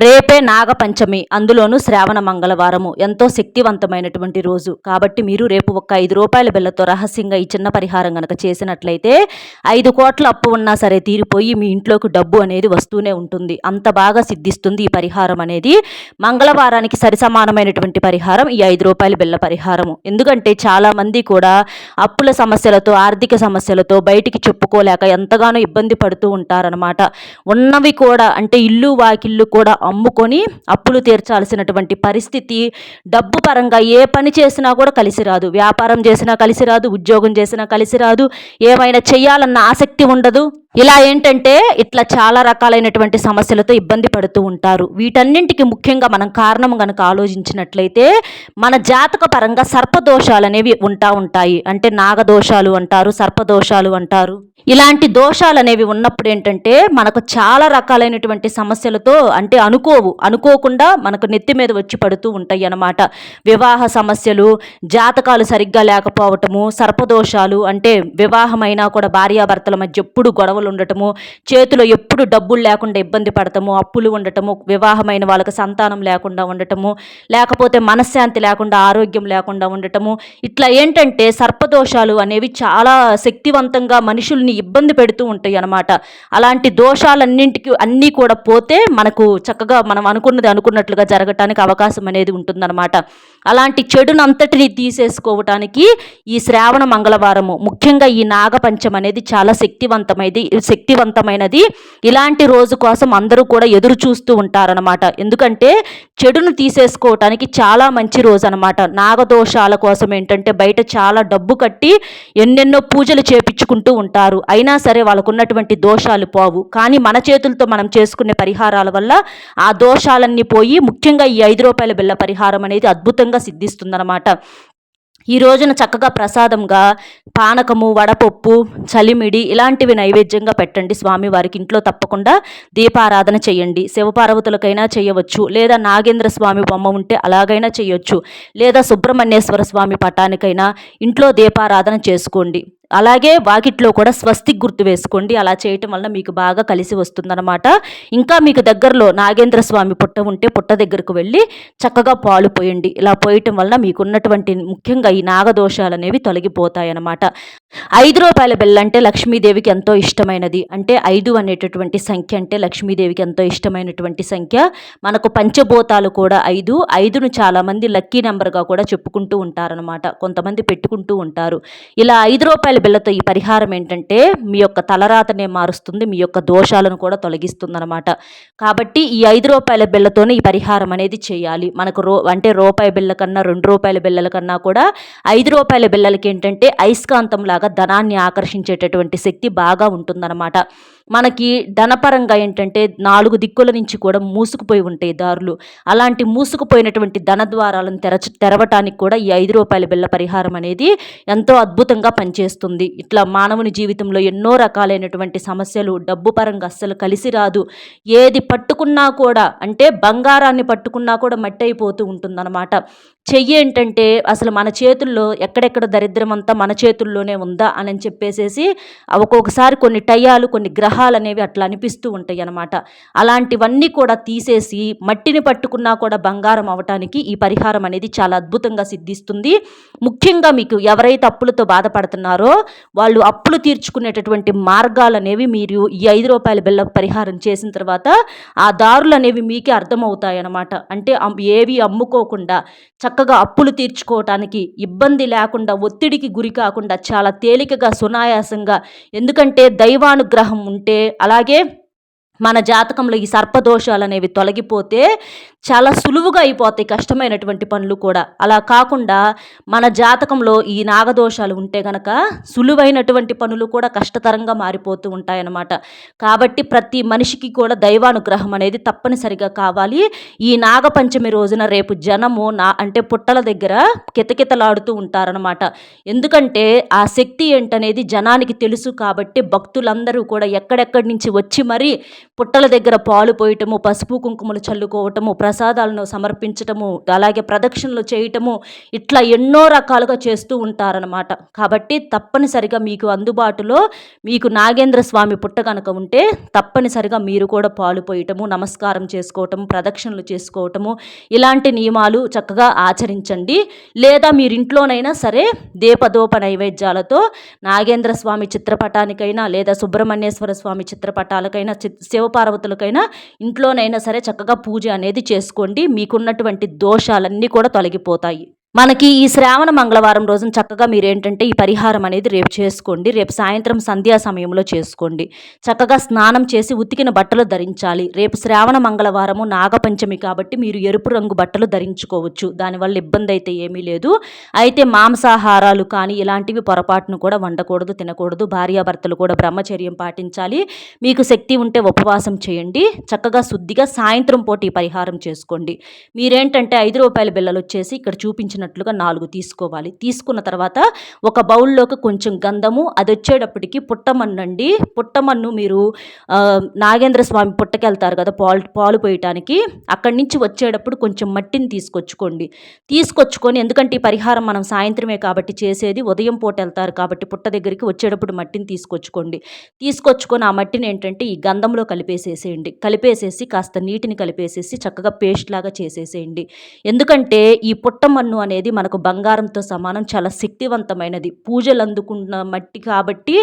రేపే నాగపంచమి అందులోనూ శ్రావణ మంగళవారము. ఎంతో శక్తివంతమైనటువంటి రోజు. కాబట్టి మీరు రేపు ఒక ఐదు రూపాయల బిల్లతో రహస్యంగా ఈ చిన్న పరిహారం కనుక చేసినట్లయితే ఐదు కోట్ల అప్పు ఉన్నా సరే తీరిపోయి మీ ఇంట్లోకి డబ్బు అనేది వస్తూనే ఉంటుంది. అంత బాగా సిద్ధిస్తుంది ఈ పరిహారం అనేది. మంగళవారానికి సరిసమానమైనటువంటి పరిహారం ఈ ఐదు రూపాయల బిల్ల పరిహారము. ఎందుకంటే చాలామంది కూడా అప్పుల సమస్యలతో ఆర్థిక సమస్యలతో బయటికి చెప్పుకోలేక ఎంతగానో ఇబ్బంది పడుతూ ఉంటారనమాట ఉన్నవి కూడా అంటే ఇల్లు వాకిల్లు కూడా అమ్ముకొని అప్పులు తీర్చాల్సినటువంటి పరిస్థితి. డబ్బు పరంగా ఏ పని చేసినా కూడా కలిసి రాదు. వ్యాపారం చేసినా కలిసి రాదు. ఉద్యోగం చేసినా కలిసి రాదు. ఏమైనా చేయాలన్న ఆసక్తి ఉండదు. ఇలా ఏంటంటే ఇట్లా చాలా రకాలైనటువంటి సమస్యలతో ఇబ్బంది పడుతూ ఉంటారు. వీటన్నింటికి ముఖ్యంగా మనం కారణం కనుక ఆలోచించినట్లయితే మన జాతక పరంగా సర్పదోషాలు అనేవి ఉంటా ఉంటాయి. అంటే నాగదోషాలు అంటారు సర్పదోషాలు అంటారు. ఇలాంటి దోషాలు అనేవి ఉన్నప్పుడు ఏంటంటే మనకు చాలా రకాలైనటువంటి సమస్యలతో అంటే అనుకోవు అనుకోకుండా మనకు నెత్తి మీద వచ్చి పడుతూ ఉంటాయి అన్నమాట. వివాహ సమస్యలు జాతకాలు సరిగ్గా లేకపోవటము సర్పదోషాలు అంటే వివాహమైనా కూడా భార్యాభర్తల మధ్య ఎప్పుడు గొడవలు ఉండటము చేతిలో ఎప్పుడు డబ్బులు లేకుండా ఇబ్బంది పడటము అప్పులు ఉండటము వివాహమైన వాళ్ళకి సంతానం లేకుండా ఉండటము లేకపోతే మనశ్శాంతి లేకుండా ఆరోగ్యం లేకుండా ఉండటము. ఇట్లా ఏంటంటే సర్పదోషాలు అనేవి చాలా శక్తివంతంగా మనుషుల్ని ఇబ్బంది పెడుతూ ఉంటాయి అన్నమాట. అలాంటి దోషాలన్నింటికి అన్నీ కూడా పోతే మనకు చక్కగా మనం అనుకున్నది అనుకున్నట్లుగా జరగటానికి అవకాశం అనేది ఉంటుందన్నమాట. అలాంటి చెడునంతటిని తీసేసుకోవటానికి ఈ శ్రావణ మంగళవారము ముఖ్యంగా ఈ నాగపంచం అనేది చాలా శక్తివంతమైనది శక్తివంతమైనది. ఇలాంటి రోజు కోసం అందరూ కూడా ఎదురు చూస్తూ ఉంటారనమాట ఎందుకంటే చెడును తీసేసుకోవటానికి చాలా మంచి రోజు అనమాట నాగదోషాల కోసం ఏంటంటే బయట చాలా డబ్బు కట్టి ఎన్నెన్నో పూజలు చేపించుకుంటూ ఉంటారు. అయినా సరే వాళ్ళకున్నటువంటి దోషాలు పోవు. కానీ మన చేతులతో మనం చేసుకునే పరిహారాల వల్ల ఆ దోషాలన్నీ పోయి ముఖ్యంగా ఈ ఐదు రూపాయల బిల్ల పరిహారం అనేది అద్భుతంగా సిద్ధిస్తుందన్నమాట. ఈ రోజున చక్కగా ప్రసాదంగా పానకము వడపప్పు చలిమిడి ఇలాంటివి నైవేద్యంగా పెట్టండి స్వామివారికి ఇంట్లో తప్పకుండా దీపారాధన చేయండి. శివపార్వతులకైనా చేయవచ్చు. లేదా నాగేంద్ర స్వామి బొమ్మ ఉంటే అలాగైనా చేయొచ్చు. లేదా సుబ్రహ్మణ్యేశ్వర స్వామి పటానికైనా ఇంట్లో దీపారాధన చేసుకోండి. అలాగే వాకిట్లో కూడా స్వస్తిక్ గుర్తు వేసుకోండి. అలా చేయటం వల్ల మీకు బాగా కలిసి వస్తుందన్నమాట. ఇంకా మీకు దగ్గరలో నాగేంద్ర స్వామి పుట్ట ఉంటే పుట్ట దగ్గరకు వెళ్ళి చక్కగా పాలు పోయండి. ఇలా పోయటం వల్ల మీకున్నటువంటి ముఖ్యంగా ఈ నాగదోషాలు అనేవి తొలగిపోతాయన్నమాట. ఐదు రూపాయల బిల్ల అంటే లక్ష్మీదేవికి ఎంతో ఇష్టమైనది. అంటే ఐదు అనేటటువంటి సంఖ్య అంటే లక్ష్మీదేవికి ఎంతో ఇష్టమైనటువంటి సంఖ్య. మనకు పంచభూతాలు కూడా ఐదు. ఐదును చాలామంది లక్కీ నెంబర్గా కూడా చెప్పుకుంటూ ఉంటారనమాట కొంతమంది పెట్టుకుంటూ ఉంటారు. ఇలా ఐదు రూపాయల బిళ్ళతో ఈ పరిహారం ఏంటంటే మీ యొక్క తలరాతనే మారుస్తుంది. మీ యొక్క దోషాలను కూడా తొలగిస్తుంది అనమాట కాబట్టి ఈ ఐదు రూపాయల బిల్లతోనే ఈ పరిహారం అనేది చేయాలి. మనకు రో అంటే రూపాయి బిళ్ళ కన్నా రెండు రూపాయల బిళ్ళల కన్నా కూడా ఐదు రూపాయల బిళ్ళలకి ఏంటంటే అయస్కాంతం లాగా ధనాన్ని ఆకర్షించేటటువంటి శక్తి బాగా ఉంటుందన్నమాట. మనకి ధనపరంగా ఏంటంటే నాలుగు దిక్కుల నుంచి కూడా మూసుకుపోయి ఉంటాయి దారులు. అలాంటి మూసుకుపోయినటువంటి ధన ద్వారాలను తెరచ తెరవటానికి కూడా ఈ ఐదు రూపాయల బిళ్ళ పరిహారం అనేది ఎంతో అద్భుతంగా పనిచేస్తుంది. ఇట్లా మానవుని జీవితంలో ఎన్నో రకాలైనటువంటి సమస్యలు డబ్బు పరంగా అస్సలు కలిసి రాదు. ఏది పట్టుకున్నా కూడా అంటే బంగారాన్ని పట్టుకున్నా కూడా మట్టి అయిపోతూ ఉంటుందన్నమాట. చెయ్యి ఏంటంటే అసలు మన చేతుల్లో ఎక్కడెక్కడ దరిద్రం అంతా మన చేతుల్లోనే ఉందా అని చెప్పేసేసి ఒక్కొక్కసారి కొన్ని టయాలు కొన్ని గ్రహాలు అనేవి అట్లా అనిపిస్తూ ఉంటాయి అన్నమాట. అలాంటివన్నీ కూడా తీసేసి మట్టిని పట్టుకున్నా కూడా బంగారం అవటానికి ఈ పరిహారం అనేది చాలా అద్భుతంగా సిద్ధిస్తుంది. ముఖ్యంగా మీకు ఎవరైతే అప్పులతో బాధపడుతున్నారో వాళ్ళు అప్పులు తీర్చుకునేటటువంటి మార్గాలు అనేవి మీరు ఈ ఐదు రూపాయల బిల్ల పరిహారం చేసిన తర్వాత ఆ దారులు అనేవి మీకే అర్థమవుతాయన్నమాట అంటే ఏవి అమ్ముకోకుండా చక్కగా అప్పులు తీర్చుకోవటానికి ఇబ్బంది లేకుండా ఒత్తిడికి గురి కాకుండా చాలా తేలికగా సునాయాసంగా ఎందుకంటే దైవానుగ్రహం ఉంటే ఉంటే అలాగే మన జాతకంలో ఈ సర్పదోషాలు అనేవి తొలగిపోతే చాలా సులువుగా అయిపోతాయి కష్టమైనటువంటి పనులు కూడా. అలా కాకుండా మన జాతకంలో ఈ నాగదోషాలు ఉంటే గనక సులువైనటువంటి పనులు కూడా కష్టతరంగా మారిపోతూ ఉంటాయన్నమాట. కాబట్టి ప్రతి మనిషికి కూడా దైవానుగ్రహం అనేది తప్పనిసరిగా కావాలి. ఈ నాగపంచమి రోజున రేపు జనము నా అంటే పుట్టల దగ్గర కితకితలాడుతూ ఉంటారనమాట ఎందుకంటే ఆ శక్తి ఏంటనేది జనానికి తెలుసు కాబట్టి భక్తులందరూ కూడా ఎక్కడెక్కడి నుంచి వచ్చి మరీ పుట్టల దగ్గర పాలు పోయటము పసుపు కుంకుమలు చల్లుకోవటము ప్రసాదాలను సమర్పించటము అలాగే ప్రదక్షిణలు చేయటము ఇట్లా ఎన్నో రకాలుగా చేస్తూ ఉంటారనమాట కాబట్టి తప్పనిసరిగా మీకు అందుబాటులో మీకు నాగేంద్ర స్వామి పుట్ట కనుక ఉంటే తప్పనిసరిగా మీరు కూడా పాలు పోయటము నమస్కారం చేసుకోవటము ప్రదక్షిణలు చేసుకోవటము ఇలాంటి నియమాలు చక్కగా ఆచరించండి. లేదా మీరింట్లోనైనా సరే దీపదోప నైవేద్యాలతో నాగేంద్ర స్వామి చిత్రపటానికైనా లేదా సుబ్రహ్మణ్యేశ్వర స్వామి చిత్రపటాలకైనా చి శివపార్వతులకైనా ఇంట్లోనైనా సరే చక్కగా పూజ అనేది చేసుకోండి. మీకున్నటువంటి దోషాలన్నీ కూడా తొలగిపోతాయి. మనకి ఈ శ్రావణ మంగళవారం రోజున చక్కగా మీరు ఏంటంటే ఈ పరిహారం అనేది రేపు చేసుకోండి. రేపు సాయంత్రం సంధ్యా సమయంలో చేసుకోండి. చక్కగా స్నానం చేసి ఉతికిన బట్టలు ధరించాలి. రేపు శ్రావణ మంగళవారము నాగపంచమి కాబట్టి మీరు ఎరుపు రంగు బట్టలు ధరించుకోవచ్చు. దానివల్ల ఇబ్బంది అయితే ఏమీ లేదు. అయితే మాంసాహారాలు కానీ ఇలాంటివి పొరపాటును కూడా వండకూడదు తినకూడదు. భార్యాభర్తలు కూడా బ్రహ్మచర్యం పాటించాలి. మీకు శక్తి ఉంటే ఉపవాసం చేయండి. చక్కగా శుద్ధిగా సాయంత్రం పూట ఈ పరిహారం చేసుకోండి. మీరేంటంటే ఐదు రూపాయల బిల్లలు వచ్చేసి ఇక్కడ చూపించిన చూపించినట్లుగా నాలుగు తీసుకోవాలి. తీసుకున్న తర్వాత ఒక బౌల్లోకి కొంచెం గంధము అది వచ్చేటప్పటికి పుట్టమన్నండి. పుట్టమన్ను మీరు నాగేంద్ర స్వామి పుట్టకెళ్తారు కదా పాలు పాలు పోయటానికి అక్కడి నుంచి వచ్చేటప్పుడు కొంచెం మట్టిని తీసుకొచ్చుకోండి. తీసుకొచ్చుకొని ఎందుకంటే ఈ పరిహారం మనం సాయంత్రమే కాబట్టి చేసేది ఉదయం పూట వెళ్తారు కాబట్టి పుట్ట దగ్గరికి వచ్చేటప్పుడు మట్టిని తీసుకొచ్చుకోండి. తీసుకొచ్చుకొని ఆ మట్టిని ఏంటంటే ఈ గంధంలో కలిపేసేసేయండి. కలిపేసేసి కాస్త నీటిని కలిపేసేసి చక్కగా పేస్ట్ లాగా చేసేసేయండి. ఎందుకంటే ఈ పుట్టమన్ను అనే అనేది మనకు బంగారంతో సమానం చాలా శక్తివంతమైనది. పూజలు అందుకున్న మట్టి కాబట్టి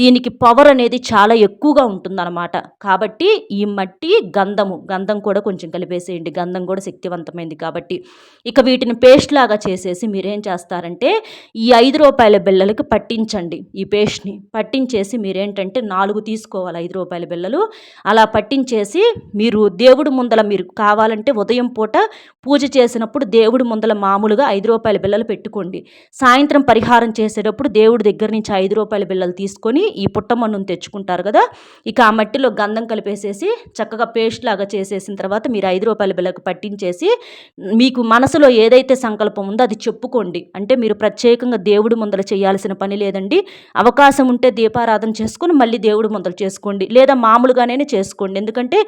దీనికి పవర్ అనేది చాలా ఎక్కువగా ఉంటుందన్నమాట. కాబట్టి ఈ మట్టి గంధము గంధం కూడా కొంచెం కలిపేసేయండి. గంధం కూడా శక్తివంతమైంది కాబట్టి. ఇక వీటిని పేస్ట్ లాగా చేసేసి మీరేం చేస్తారంటే ఈ ఐదు రూపాయల బిళ్ళలకి పట్టించండి ఈ పేస్ట్ని పట్టించేసి మీరేంటంటే నాలుగు తీసుకోవాలి ఐదు రూపాయల బిళ్ళలు. అలా పట్టించేసి మీరు దేవుడు ముందల మీరు కావాలంటే ఉదయం పూట పూజ చేసినప్పుడు దేవుడి ముందల మామూలుగా ఐదు రూపాయల బిల్లలు పెట్టుకోండి. సాయంత్రం పరిహారం చేసేటప్పుడు దేవుడి దగ్గర నుంచి ఐదు రూపాయల బిల్లలు తీసుకొని ఈ పుట్టమన్నును తెచ్చుకుంటారు కదా. ఇక ఆ మట్టిలో గంధం కలిపేసేసి చక్కగా పేస్ట్ లాగా చేసేసిన తర్వాత మీరు ఐదు రూపాయల బిల్లకు పట్టించేసి మీకు మనసులో ఏదైతే సంకల్పం ఉందో అది చెప్పుకోండి. అంటే మీరు ప్రత్యేకంగా దేవుడి ముందర చేయాల్సిన పని లేదండి. అవకాశం ఉంటే దీపారాధన చేసుకుని మళ్ళీ దేవుడి ముందర చేసుకోండి. లేదా మామూలుగానే చేసుకోండి. ఎందుకంటే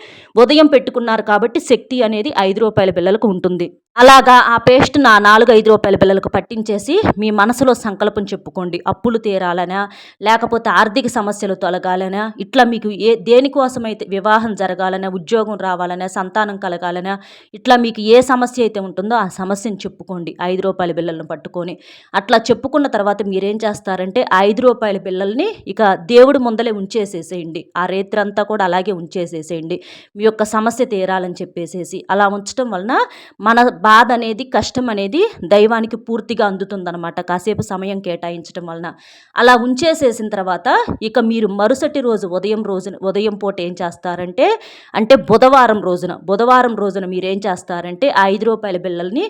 ఉదయం పెట్టుకున్నారు కాబట్టి శక్తి అనేది ఐదు రూపాయల బిల్లలకు ఉంటుంది. అలాగా ఆ పేస్ట్ నా నాలుగు ఐదు రూపాయల పిల్లలకు పట్టించేసి మీ మనసులో సంకల్పం చెప్పుకోండి. అప్పులు తీరాలనా? లేకపోతే ఆర్థిక సమస్యలు తొలగాలనా? ఇట్లా మీకు ఏ దేనికోసమైతే వివాహం జరగాలనా? ఉద్యోగం రావాలనా? సంతానం కలగాలనా? ఇట్లా మీకు ఏ సమస్య అయితే ఉంటుందో ఆ సమస్యను చెప్పుకోండి. ఐదు రూపాయల బిల్లలను పట్టుకొని. అట్లా చెప్పుకున్న తర్వాత మీరేం చేస్తారంటే ఐదు రూపాయల బిల్లల్ని ఇక దేవుడి ముందలే ఉంచేసేసేయండి. ఆ రేత్రంతా కూడా అలాగే ఉంచేసేసేయండి. మీ యొక్క సమస్య తీరాలని చెప్పేసేసి. అలా ఉంచడం వలన మన బాధ అనేది కష్టం అనేది దైవానికి పూర్తిగా అందుతుందనమాట కాసేపు సమయం కేటాయించడం వలన. అలా ఉంచేసేసిన తర్వాత ఇక మీరు మరుసటి రోజు ఉదయం రోజున ఉదయం పూట ఏం చేస్తారంటే అంటే బుధవారం రోజున బుధవారం రోజున మీరు ఏం చేస్తారంటే ఆ ఐదు రూపాయల బిళ్ళల్ని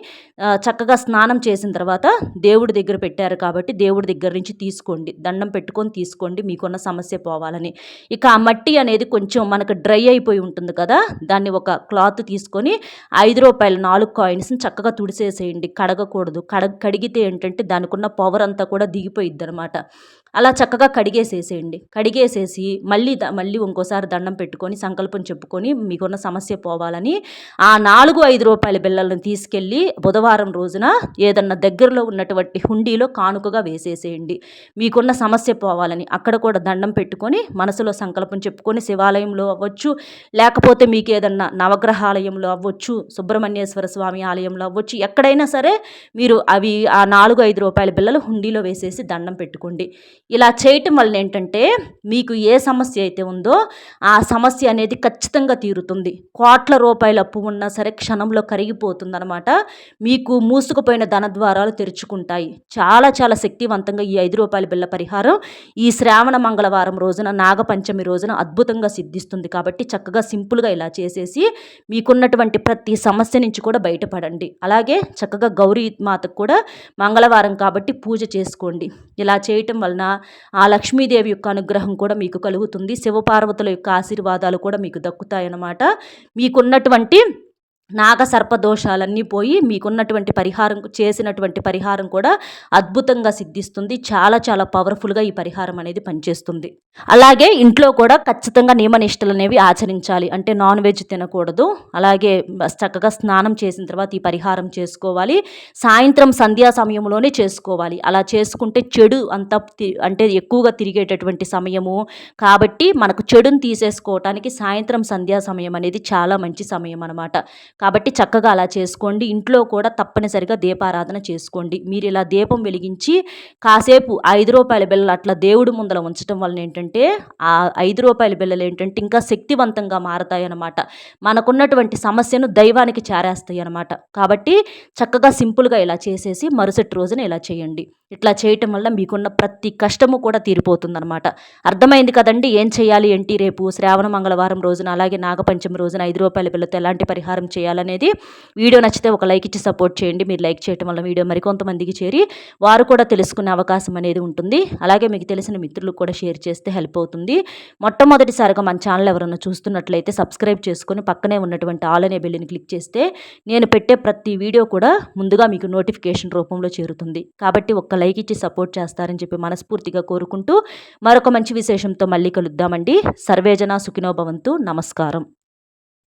చక్కగా స్నానం చేసిన తర్వాత దేవుడి దగ్గర పెట్టారు కాబట్టి దేవుడి దగ్గర నుంచి తీసుకోండి. దండం పెట్టుకొని తీసుకోండి మీకున్న సమస్య పోవాలని. ఇక ఆ మట్టి అనేది కొంచెం మనకు డ్రై అయిపోయి ఉంటుంది కదా దాన్ని ఒక క్లాత్ తీసుకొని ఐదు రూపాయలు నాలుగు కాయిన్స్ కాయిన్స్ని చక్కగా తుడిసేసేయండి. కడగకూడదు. కడ కడిగితే ఏంటంటే దానికి ఉన్న పవర్ అంతా కూడా దిగిపోయిద్ది అనమాట అలా చక్కగా కడిగేసేసేయండి. కడిగేసేసి మళ్ళీ మళ్ళీ ఇంకోసారి దండం పెట్టుకొని సంకల్పం చెప్పుకొని మీకున్న సమస్య పోవాలని ఆ నాలుగు ఐదు రూపాయల బిళ్ళలను తీసుకెళ్ళి బుధవారం రోజున ఏదన్నా దగ్గరలో ఉన్నటువంటి హుండీలో కానుకగా వేసేసేయండి. మీకున్న సమస్య పోవాలని అక్కడ కూడా దండం పెట్టుకొని మనసులో సంకల్పం చెప్పుకొని శివాలయంలో అవ్వచ్చు లేకపోతే మీకు ఏదన్నా నవగ్రహాలయంలో అవ్వచ్చు సుబ్రహ్మణ్యేశ్వర స్వామి ఆలయంలో అవ్వచ్చు ఎక్కడైనా సరే మీరు అవి ఆ నాలుగు ఐదు రూపాయల బిల్లలు హుండీలో వేసేసి దండం పెట్టుకోండి. ఇలా చేయటం వల్ల ఏంటంటే మీకు ఏ సమస్య అయితే ఉందో ఆ సమస్య అనేది ఖచ్చితంగా తీరుతుంది. కోట్ల రూపాయల అప్పు ఉన్నా సరే క్షణంలో కరిగిపోతుంది అనమాట మీకు మూసుకుపోయిన ధన ద్వారాలు తెరుచుకుంటాయి. చాలా చాలా శక్తివంతంగా ఈ ఐదు రూపాయల బిల్ల పరిహారం ఈ శ్రావణ మంగళవారం రోజున నాగపంచమి రోజున అద్భుతంగా సిద్ధిస్తుంది. కాబట్టి చక్కగా సింపుల్గా ఇలా చేసేసి మీకున్నటువంటి ప్రతి సమస్య నుంచి కూడా బయటపడండి. అలాగే చక్కగా గౌరీ మాతకు కూడా మంగళవారం కాబట్టి పూజ చేసుకోండి. ఇలా చేయటం వలన ఆ లక్ష్మీదేవి యొక్క అనుగ్రహం కూడా మీకు కలుగుతుంది. శివపార్వతుల యొక్క ఆశీర్వాదాలు కూడా మీకు దక్కుతాయన్నమాట. మీకున్నటువంటి నాగసర్ప దోషాలన్నీ పోయి మీకున్నటువంటి పరిహారం చేసినటువంటి పరిహారం కూడా అద్భుతంగా సిద్ధిస్తుంది. చాలా చాలా పవర్ఫుల్గా ఈ పరిహారం అనేది పనిచేస్తుంది. అలాగే ఇంట్లో కూడా ఖచ్చితంగా నియమనిష్టలు అనేవి ఆచరించాలి. అంటే నాన్ వెజ్ తినకూడదు. అలాగే చక్కగా స్నానం చేసిన తర్వాత ఈ పరిహారం చేసుకోవాలి. సాయంత్రం సంధ్యా సమయంలోనే చేసుకోవాలి. అలా చేసుకుంటే చెడు అంత అంటే ఎక్కువగా తిరిగేటటువంటి సమయము. కాబట్టి మనకు చెడుని తీసేసుకోవటానికి సాయంత్రం సంధ్యా సమయం అనేది చాలా మంచి సమయం అనమాట కాబట్టి చక్కగా అలా చేసుకోండి. ఇంట్లో కూడా తప్పనిసరిగా దీపారాధన చేసుకోండి. మీరు ఇలా దీపం వెలిగించి కాసేపు ఐదు రూపాయల బిళ్ళలు అట్లా దేవుడి ముందల ఉంచడం వలన ఏంటంటే ఆ ఐదు రూపాయల బిళ్ళలు ఏంటంటే ఇంకా శక్తివంతంగా మారతాయి అన్నమాట మనకున్నటువంటి సమస్యను దైవానికి చేరేస్తాయి అన్నమాట కాబట్టి చక్కగా సింపుల్గా ఇలా చేసేసి మరుసటి రోజున ఇలా చేయండి. ఇట్లా చేయటం వల్ల మీకున్న ప్రతి కష్టము కూడా తీరిపోతుందన్నమాట. అర్థమైంది కదండి ఏం చేయాలి ఏంటి రేపు? శ్రావణ మంగళవారం రోజున అలాగే నాగపంచమి రోజున ఐదు రూపాయల బిల్లతో ఎలాంటి పరిహారం చేయాలనేది వీడియో నచ్చితే ఒక లైక్ ఇచ్చి సపోర్ట్ చేయండి. మీరు లైక్ చేయడం వల్ల వీడియో మరికొంతమందికి చేరి వారు కూడా తెలుసుకునే అవకాశం అనేది ఉంటుంది. అలాగే మీకు తెలిసిన మిత్రులకు కూడా షేర్ చేస్తే హెల్ప్ అవుతుంది. మొట్టమొదటిసారిగా మన ఛానల్ ఎవరైనా చూస్తున్నట్లయితే సబ్స్క్రైబ్ చేసుకొని పక్కనే ఉన్నటువంటి ఆల్ అనే బెల్లిని క్లిక్ చేస్తే నేను పెట్టే ప్రతి వీడియో కూడా ముందుగా మీకు నోటిఫికేషన్ రూపంలో చేరుతుంది. కాబట్టి ఒక్క లైక్ ఇచ్చి సపోర్ట్ చేస్తారని చెప్పి మనస్ఫూర్తిగా కోరుకుంటూ మరొక మంచి విశేషంతో మళ్ళీ కలుద్దామండి. సర్వేజన సుఖినోభవంతు నమస్కారం.